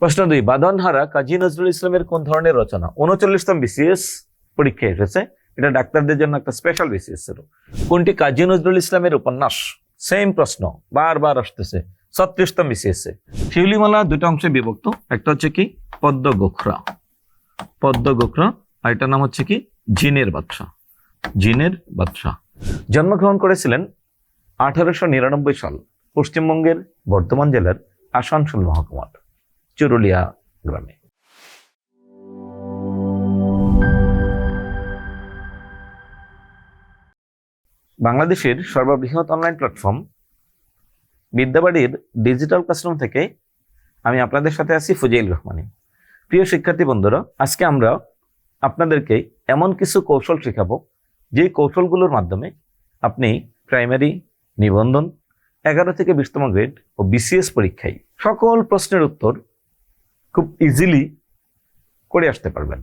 প্রশ্ন দুই বাদনহারা কাজী নজরুল ইসলামের কোন ধরনের রচনা? উনচল্লিশতম বিসিএস পরীক্ষায় এসেছে। এটা ডাক্তারদের জন্য একটা স্পেশাল বিসিএস ছিল কোনটি কাজী নজরুল ইসলামের উপন্যাস? সেম প্রশ্ন, বারবার আসতেছে। ছত্রিশতম বিসিএস এ। শিউলিমালা দুটো অংশে বিভক্ত, একটা হচ্ছে কি? পদ্ম গোখরা। পদ্ম গোখরা, আর এটার নাম হচ্ছে কি? জিনের বাদশা জিনের বাদশা জন্মগ্রহণ করেছিলেন আঠারোশো নিরানব্বই সাল, পশ্চিমবঙ্গের বর্ধমান জেলার আসানসোল মহকুমার। চুরুলিয়া গ্রামে। বাংলাদেশের সর্ববৃহৎ অনলাইন প্ল্যাটফর্ম বিদ্যাবাড়ির ডিজিটাল ক্লাসরুম থেকে আমি আপনাদের সাথে আছি ফুজাইল রহমানি। প্রিয় শিক্ষার্থী বন্ধুরা, আজকে আমরা আপনাদেরকে এমন কিছু কৌশল শেখাবো, যে কৌশলগুলোর মাধ্যমে আপনি প্রাইমারি, নিবন্ধন, এগারো থেকে বিশতম গ্রেড ও বিসিএস পরীক্ষায় সকল প্রশ্নের উত্তর খুব ইজিলি করে আসতে পারবেন।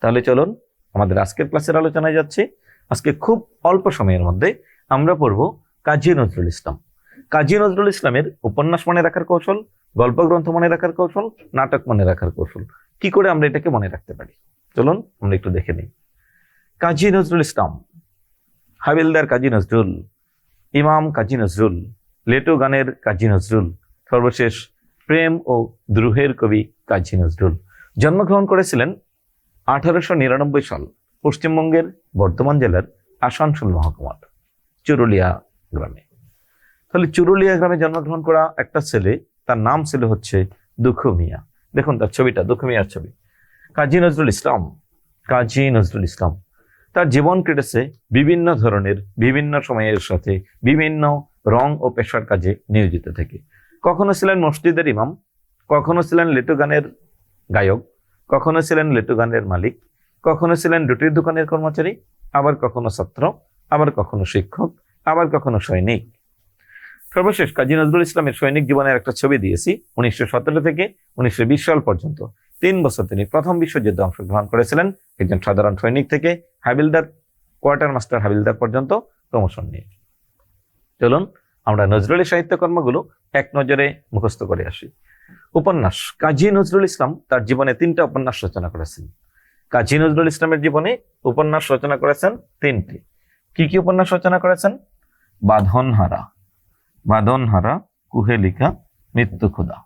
তাহলে চলুন আমাদের আজকের ক্লাসের আলোচনায় যাচ্ছে। আজকে খুব অল্প সময়ের মধ্যে আমরা পড়ব কাজী নজরুল ইসলাম। কাজী নজরুল ইসলামের উপন্যাস মনে রাখার কৌশল গল্প গ্রন্থ মনে রাখার কৌশল, নাটক মনে রাখার কৌশল, কি করে আমরা এটাকে মনে রাখতে পারি? চলুন আমরা একটু দেখে নিই। কাজী নজরুল ইসলাম, হাবিলদার কাজী নজরুল, ইমাম কাজী নজরুল লেটো গানের কাজী নজরুল, সর্বশেষ প্রেম ও দ্রুহের কবি কাজী নজরুল। জন্মগ্রহণ করেছিলেন আঠারোশো নিরানব্বই সাল, পশ্চিমবঙ্গের বর্ধমান জেলার আসানসোল মহকুমার, চুরুলিয়া গ্রামে। তাহলে চুরুলিয়া গ্রামে জন্মগ্রহণ করা একটা ছেলে, তার নাম ছিল হচ্ছে দুঃখ মিয়া দেখুন তার ছবিটা দুঃখ মিয়ার ছবি। কাজী নজরুল ইসলাম, কাজী নজরুল ইসলাম। তার জীবন কেটেছে বিভিন্ন ধরনের, বিভিন্ন সময়ের সাথে বিভিন্ন রং ও পেশার কাজে নিয়োজিত থেকে। কখনো ছিলেন মসজিদের ইমাম, কখনো ছিলেন লেটু গানের গায়ক, কখনো ছিলেন লেটু গানের মালিক, কখনো ছিলেন রুটির দোকানের কর্মচারী, আবার কখনো ছাত্র, আবার কখনো শিক্ষক, আবার কখনো সৈনিক। সর্বশেষ, কাজী নজরুল ইসলামের সৈনিক জীবনের একটা ছবি দিয়েছি, উনিশশো সতেরো থেকে উনিশশো বিশ সাল পর্যন্ত। তিন বছর তিনি প্রথম বিশ্বযুদ্ধে অংশগ্রহণ করেছিলেন, একজন সাধারণ সৈনিক থেকে হাবিলদার, কোয়ার্টার মাস্টার হাবিলদার পর্যন্ত প্রমোশন নিয়ে। চলুন আমরা নজরুলের সাহিত্যকর্মগুলো এক নজরে মুখস্থ করে আসি। উপন্যাস, কাজী নজরুল ইসলাম তার জীবনে তিনটা উপন্যাস রচনা করেছেন। কাজী নজরুল ইসলামের জীবনে উপন্যাস রচনা করেছেন তিনটি। কি কি উপন্যাস রচনা করেছেন? বাঁধনহারা। বাঁধনহারা, কুহেলিকা, মৃত্যু ক্ষুদা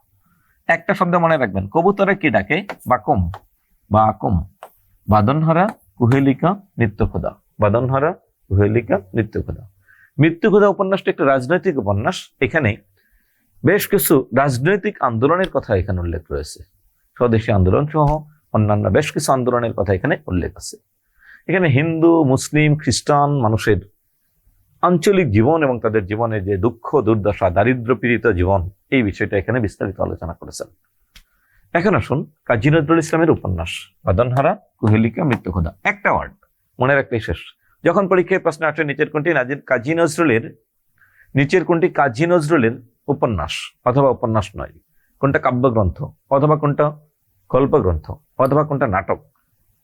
একটা শব্দ মনে রাখবেন, কবুতরে কি ডাকে? বাকম। বা আকম বাদনহারা কুহেলিকা, মৃত্যু ক্ষুদা বাদনহারা কুহেলিকা, মৃত্যু ক্ষুদা মৃত্যু ক্ষুদা উপন্যাসটি একটা রাজনৈতিক উপন্যাস। এখানে বেশ কিছু রাজনৈতিক আন্দোলনের কথা এখানে উল্লেখ রয়েছে। স্বদেশী আন্দোলন সহ অন্যান্য বেশ কিছু আন্দোলনের কথা এখানে উল্লেখ আছে। এখানে হিন্দু, মুসলিম, খ্রিস্টান মানুষের আঞ্চলিক জীবন এবং তাদের জীবনের যে দুঃখ, দুর্দশা, দারিদ্র পীড়িত জীবন, এই বিষয়টা এখানে বিস্তারিত আলোচনা করেছেন। এখন আসুন কাজী নজরুল ইসলামের উপন্যাস, বাদনহারা, কুহেলিকা মৃত্যুখোদা একটা ওয়ার্ড মনে রাখলেই শেষ। যখন পরীক্ষায় প্রশ্ন আসে নিচের কোনটি কাজী নজরুলের, নিচের কোনটি কাজী নজরুলের উপন্যাস, অথবা উপন্যাস নয়। কোনটা কাব্যগ্রন্থ, অথবা কোনটা গল্পগ্রন্থ, অথবা কোনটা নাটক।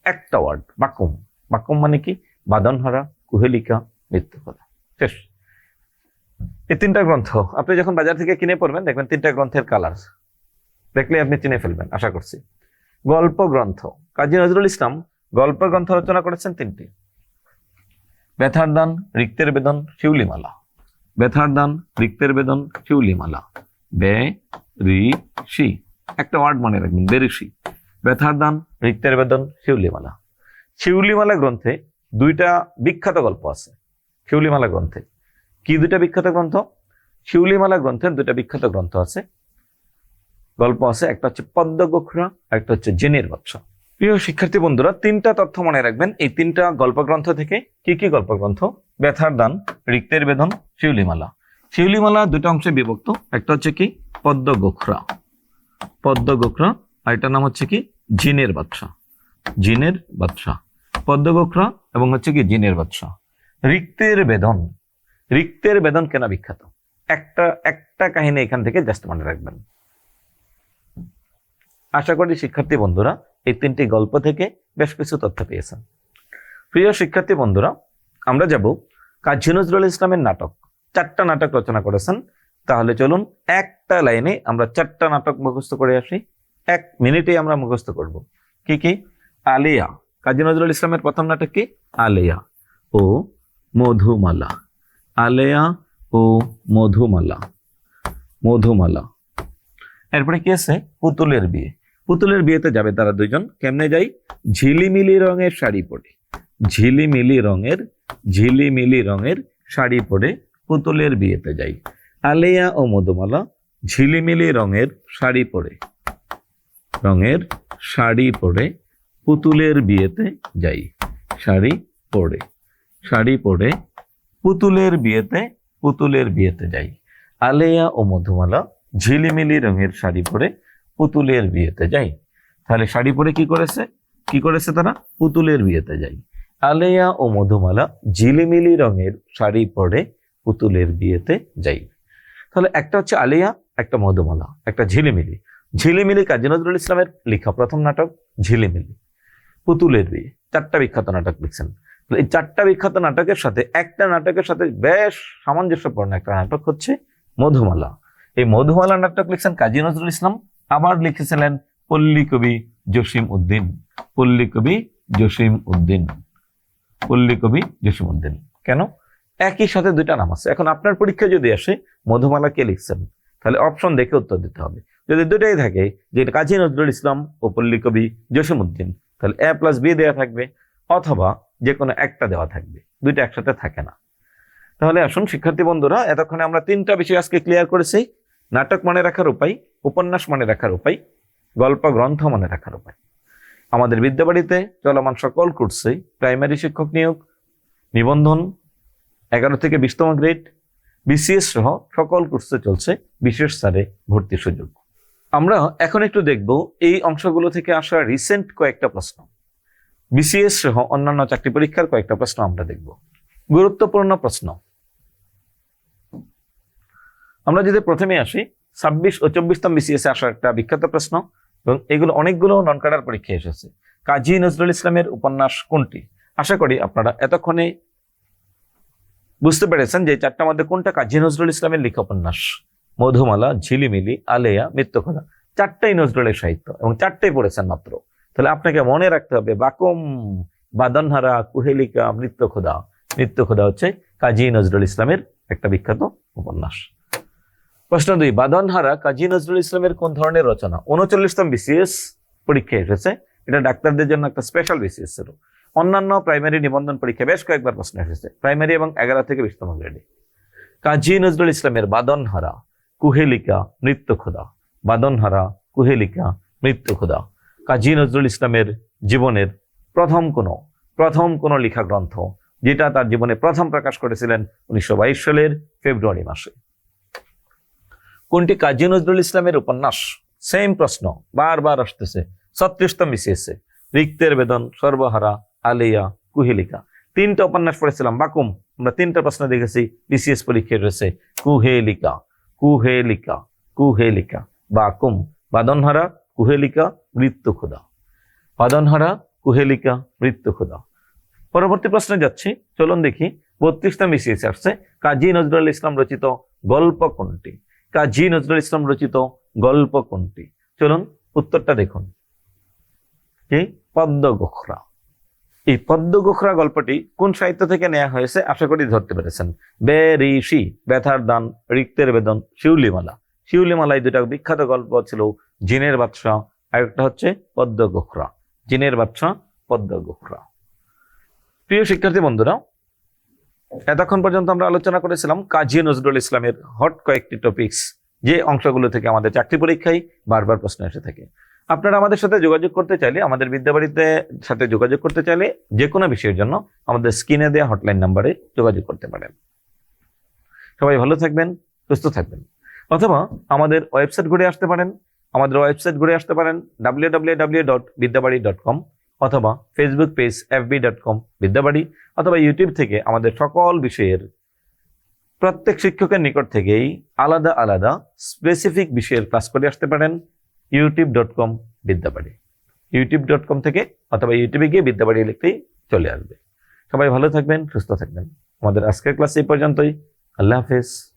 একটা ওয়ার্ড বাকুম বাকুম মানে কি? বাদনহারা, কুহেলিকা, মৃত্যুকথা। শেষ। এই তিনটা গ্রন্থ, আপনি যখন বাজার থেকে কিনে পড়বেন, দেখবেন তিনটা গ্রন্থের কালার দেখলে আপনি চিনে ফেলবেন, আশা করছি। গল্প গ্রন্থ কাজী নজরুল ইসলাম গল্প গ্রন্থ রচনা করেছেন তিনটি। ব্যথার দান, রিক্তের বেদন, শিউলিমালা। ব্যথার দান, রিক্তের বেদন, শিউলিমালা। বে, রি, শি। একটা ওয়ার্ড মনে রাখবেন বেরিসি ব্যথার দান, রিক্তের বেদন, শিউলিমালা। শিউলিমালা গ্রন্থে দুইটা বিখ্যাত গল্প আছে, শিউলিমালা গ্রন্থে। কি দুইটা বিখ্যাত গ্রন্থ? শিউলিমালা গ্রন্থের দুইটা বিখ্যাত গ্রন্থ আছে। গল্প আছে, একটা হচ্ছে পদ্ম একটা হচ্ছে জেনের বাদশা প্রিয় শিক্ষার্থী বন্ধুরা, তিনটা তথ্য মনে রাখবেন। এই তিনটা গল্পগ্রন্থ থেকে কি কি গল্পগ্রন্থ? ব্যথার দান, রিক্তের বেদন, শিউলিমালা। শিউলিমালা দুটো অংশে বিভক্ত। একটা হচ্ছে কি? পদ্ম গোখরা। পদ্ম গোখরা, আর এটার নাম হচ্ছে কি? জিনের বাদশা জিনের বাদশা পদ্ম গোখরা এবং হচ্ছে কি? জিনের বাদশা রিক্তের বেদন। রিক্তের বেদন কেনা বিখ্যাত। একটা একটা কাহিনী এখান থেকে জাস্ট মনে রাখবেন। আশা করি শিক্ষার্থী বন্ধুরা এই তিনটি গল্প থেকে বেশ কিছু তথ্য পেয়েছেন। প্রিয় শিক্ষার্থী বন্ধুরা, আমরা যাব কাজী নজরুল ইসলামের নাটক। চারটা নাটক রচনা করেছেন। তাহলে চলুন একটা লাইনে আমরা চারটা নাটক মুখস্থ করে আসি। এক মিনিটে আমরা মুখস্থ করব। কি কি? আলিয়া। কাজী নজরুল ইসলামের প্রথম নাটক কি? আলিয়া ও মধুমালা। আলেয়া ও মধুমালা। মধুমালা। এরপরে কি আছে? পুতুলের বিয়ে। পুতুলের বিয়েতে যাবে তারা দুইজন। কেমনে যাই? ঝিলিমিলি রঙের শাড়ি পরে। ঝিলিমিলি রঙের ঝিলিমিলি রঙের শাড়ি পরে পুতুলের বিয়েতে যাই। আলেয়া ও মধুমালা, ঝিলিমিলি রঙের শাড়ি পরে, রঙের শাড়ি পরে পুতুলের বিয়েতে যাই। শাড়ি পরে শাড়ি পরে পুতুলের বিয়েতে পুতুলের বিয়েতে যাই। আলেয়া ও মধুমালা, ঝিলিমিলি রঙের শাড়ি পরে পুতুলের বিয়েতে যাই। তাহলে শাড়ি পরে কি করেছে? কি করেছে তারা? পুতুলের বিয়েতে যাই। আলেয়া ও মধুমালা ঝিলিমিলি রঙের শাড়ি পরে পুতুলের বিয়েতে যাই। তাহলে একটা হচ্ছে আলিয়া, একটা মধুমালা, একটা ঝিলিমিলি। ঝিলিমিলি কাজী নজরুল ইসলামের লেখা প্রথম নাটক, ঝিলিমিলি। পুতুলের বিয়ে, চারটা বিখ্যাত নাটক লিখছেন। এই চারটা বিখ্যাত নাটকের সাথে, একটা নাটকের সাথে বেশ সামঞ্জস্যপূর্ণ একটা নাটক হচ্ছে মধুমালা। এই মধুমালা নাটক লিখছেন কাজী নজরুল ইসলাম। আবার লিখেছিলেন পল্লী কবি জসিম উদ্দিন। পল্লী কবি জসিম উদ্দিন। পল্লী কবি জসিম উদ্দিন। কেন? একই সাথে দুইটা নাম আছে। এখন আপনার পরীক্ষা যদি আসে, মধুমালা কে লিখছেন? তাহলে অপশন দেখে উত্তর দিতে হবে। যদি দুটাই থাকে, যে কাজী নজরুল ইসলাম ও পল্লী কবি জসিম উদ্দিন, তাহলে এ প্লাস বি দেওয়া থাকবে, অথবা যে কোনো একটা দেওয়া থাকবে। দুইটা একসাথে থাকে না। তাহলে আসুন, শিক্ষার্থী বন্ধুরা, এতক্ষণে আমরা তিনটা বিষয় আজকে ক্লিয়ার করেছি। নাটক মনে রাখার উপায়, উপন্যাস মনে রাখার উপায়, গল্প গ্রন্থ মনে রাখার উপায়। আমাদের বিদ্যাবাড়িতে চলমান সকল কোর্সে প্রাইমারি শিক্ষক নিয়োগ, নিবন্ধন, এগারো থেকে বিশতম গ্রেড, বিসিএস সহ সকল কোর্সে চলছে বিশেষ স্যারে ভর্তি সুযোগ। আমরা এখন একটু দেখব এই অংশগুলো থেকে আসা রিসেন্ট কয়েকটা প্রশ্ন। বিসিএস সহ অন্যান্য চাকরি পরীক্ষার কয়েকটা প্রশ্ন আমরা দেখব। গুরুত্বপূর্ণ প্রশ্ন। আমরা যদি প্রথমে আসি, ছাব্বিশ ও চব্বিশতম বিসিএস এ আসার একটা বিখ্যাত প্রশ্ন, এবং এগুলো অনেকগুলো নন কাডার পরীক্ষায় এসেছে। কাজী নজরুল ইসলামের উপন্যাস কোনটি? আশা করি আপনারা এতক্ষণে বুঝতে পেরেছেন যে চারটার মধ্যে কোনটা কাজী নজরুল ইসলামের লেখা উপন্যাস মধুমালা, ঝিলিমিলি, আলেয়া মৃত্যুকথা চারটাই নজরুলের সাহিত্য, এবং চারটাই পড়েছেন মাত্র। তাহলে আপনাকে মনে রাখতে হবে, বাকম, বাদনহারা, কুহেলিকা, মৃত্যুখোদা। মৃত্যুখোদা হচ্ছে কাজী নজরুল ইসলামের একটা বিখ্যাত উপন্যাস। প্রশ্ন দুই বাদনহারা কাজী নজরুল ইসলামের কোন ধরনের রচনা? উনচল্লিশতম বিসিএস পরীক্ষায় এসেছে। এটা ডাক্তারদের জন্য একটা স্পেশাল বিসিএস ছিল অন্যান্য প্রাইমারি নিবন্ধন পরীক্ষা বেশ কয়েকবার প্রশ্ন এসেছে। প্রাইমারি এবং এগারো থেকে বিশতম গ্রেডে কাজী নজরুল ইসলামের বাদনহারা কুহেলিকা, নৃত্য খোদা। বাদনহারা কুহেলিকা, নৃত্য খোদা। কাজী নজরুল ইসলামের জীবনের প্রথম কোনো প্রথম কোনো লেখা গ্রন্থ, যেটা তার জীবনে প্রথম প্রকাশ করেছিলেন উনিশশো বাইশ সালের ফেব্রুয়ারি মাসে। কোনটি কাজী নজরুল ইসলামের উপন্যাস? সেম প্রশ্ন, বারবার আসতেছে। ছত্রিশতম বিসিএসে রিক্তের বেদন, সর্বহারা, আলিয়া, কুহেলিকা। তিনটা উপন্যাস পড়েছিলাম, বাকুম। আমরা তিনটা প্রশ্ন দেখেছি, বিসিএস পরীক্ষায় রয়েছে, কুহেলিকা কুহেলিকা কুহেলিকা, বাকুম। বাদনহারা, কুহেলিকা মৃত্যু খোদা বাদনহারা, কুহেলিকা মৃত্যু খোদা পরবর্তী প্রশ্নে যাচ্ছি, চলুন দেখি, বত্রিশতম বিসিএস আসছে, কাজী নজরুল ইসলাম রচিত গল্প কোনটি? কাজী নজরুল ইসলাম রচিত গল্প কোনটি? চলুন উত্তরটা দেখুন। পদ্ম গোখরা। এই পদ্ম গোখরা গল্পটি কোন সাহিত্য থেকে নেওয়া হয়েছে? আশা করি ধরতে পেরেছেন। বে ঋষি ব্যথার দান, রিক্তের বেদন, শিউলিমালা। শিউলিমালা এই দুটা বিখ্যাত গল্প ছিল জিনের বাদশাহ আর একটা হচ্ছে পদ্ম গোখরা। জিনের বাদশাহ, পদ্ম গোখরা। প্রিয় শিক্ষার্থী বন্ধুরা এতক্ষণ পর্যন্ত আমরা আলোচনা করেছিলাম কাজী নজরুল ইসলামের হট কয়েকটি টপিকস যে অংশগুলো থেকে আমাদের চাকরি পরীক্ষায় বারবার প্রশ্ন এসে থাকে। আপনারা আমাদের সাথে যোগাযোগ করতে চাইলে, আমাদের বিদ্যাবাড়িতে সাথে যোগাযোগ করতে চাইলে যে কোনো বিষয়ের জন্য আমাদের স্ক্রিনে দেওয়া হটলাইন নাম্বারে যোগাযোগ করতে পারেন। সবাই ভালো থাকবেন, সুস্থ থাকবেন। অথবা আমাদের ওয়েবসাইট ঘুরে আসতে পারেন, আমাদের ওয়েবসাইট ঘুরে আসতে পারেন W W W dot Vidyabari dot com অথবা Facebook page FB dot com Vidyabari অথবা ইউটিউব থেকে আমাদের সকল বিষয়ের প্রত্যেক শিক্ষকের নিকট থেকেই আলাদা আলাদা স্পেসিফিক বিষয়ের ক্লাস করে আসতে পারেন YouTube dot com Vidyabari. YouTube dot com থেকে অথবা ইউটিউবে গিয়ে বিদ্যাবাড়ি লিখতেই চলে আসবে। সবাই ভালো থাকবেন, সুস্থ থাকবেন। আমাদের আজকের ক্লাস এই পর্যন্তই। আল্লাহ হাফেজ।